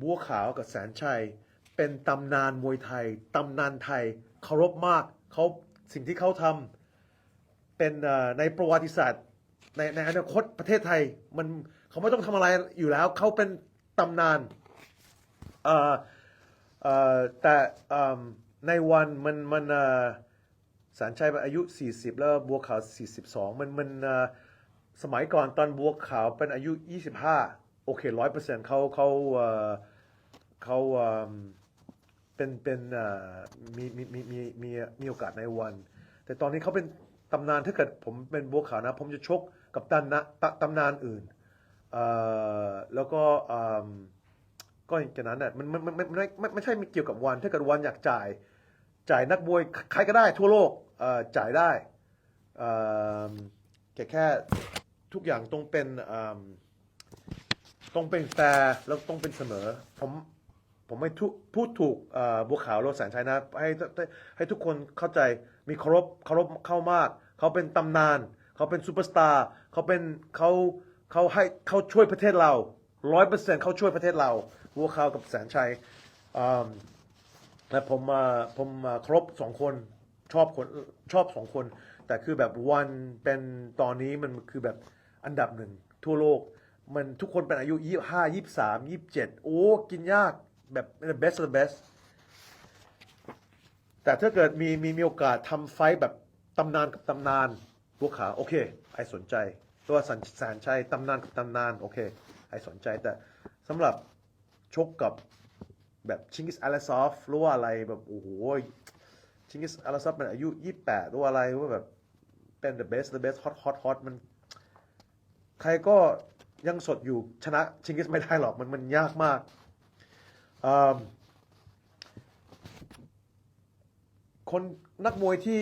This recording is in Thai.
บัวขาวกับแสนชัย เป็นตำนานมวยไทยตำนานไทยเคารพมากเขาสิ่งที่เขาทำเป็นในประวัติศาสตร์ ในในอนาคตประเทศไทยมันเขาไม่ต้องทำอะไรอยู่แล้วเขาเป็นตำนานแต่ในวันมันมันเอ่อแสนชัยอายุ 40 แล้วบัวขาว 42 มันมันสมัยก่อนตอนบัวขาวเป็นอายุ 25 โอเคร้อยเปอร์เซ็นต์เขาเขาเขาเป็นเป็นมีมีมีมีมีมีโอกาสในวัน แต่ตอนนี้เขาเป็นตำนานถ้าเกิดผมเป็นบัวขาวนะ ผมจะชกกับตำนานตตำนานอื่นแล้วก็ก็อย่างนั้นน่ะมันมันมันมันไม่ไม่ไม่ใช่เกี่ยวกับวันถ้าเกิดวันอยากจ่าย จ่ายนักมวยใครก็ได้ทั่วโลกจ่ายได้แค่แค่ทุกอย่างต้องเป็นอ ต้องเป็นแฟร์แล้วต้องเป็นเสมอ ผมผมไม่ทุพูดถูกเอ่อบัวขาวโรสแสนชัยนะให้ให้ให้ทุกคนเข้าใจมีเคารพเคารพเข้ามาก เขาเป็นตำนาน เขาเป็นซูเปอร์สตาร์เขาเป็นเขาเขาให้เขาช่วยประเทศเราร้อยเปอร์เซ็นต์เขาช่วยประเทศเราบัวขาวกับแสนชัยอืมแต่ผมมาผมมาครบสองคนชอบคนชอบสองคน แต่คือแบบวันเป็นตอนนี้มันคือแบบอันดับหนึ่งทั่วโลก มันทุกคนเป็นอายุยี่ห้ายี่สามยี่เจ็ดโอ้ กินยากแบบ the best of the best แต่ถ้าเกิดมีมีมีโอกาสทำไฟท์แบบตำนานกับตำนานบัวขาวโอเค ไอสนใจ ตัวสันสารชัยตำนานกับตำนาน โอเค ไอสนใจแต่สำหรับชกกับแบบชิงกิสอาลาซอฟหรือว่าอะไรแบบโอ้โหชิงกิสอาลาซอฟเป็นอายุ28หรือว่าอะไรว่าแบบเป็น the best the best hot hot hot มัน ใครก็ ยังสดอยู่ชนะชิงกิสไม่ได้หรอกมันมันยากมากคนนักมวยที่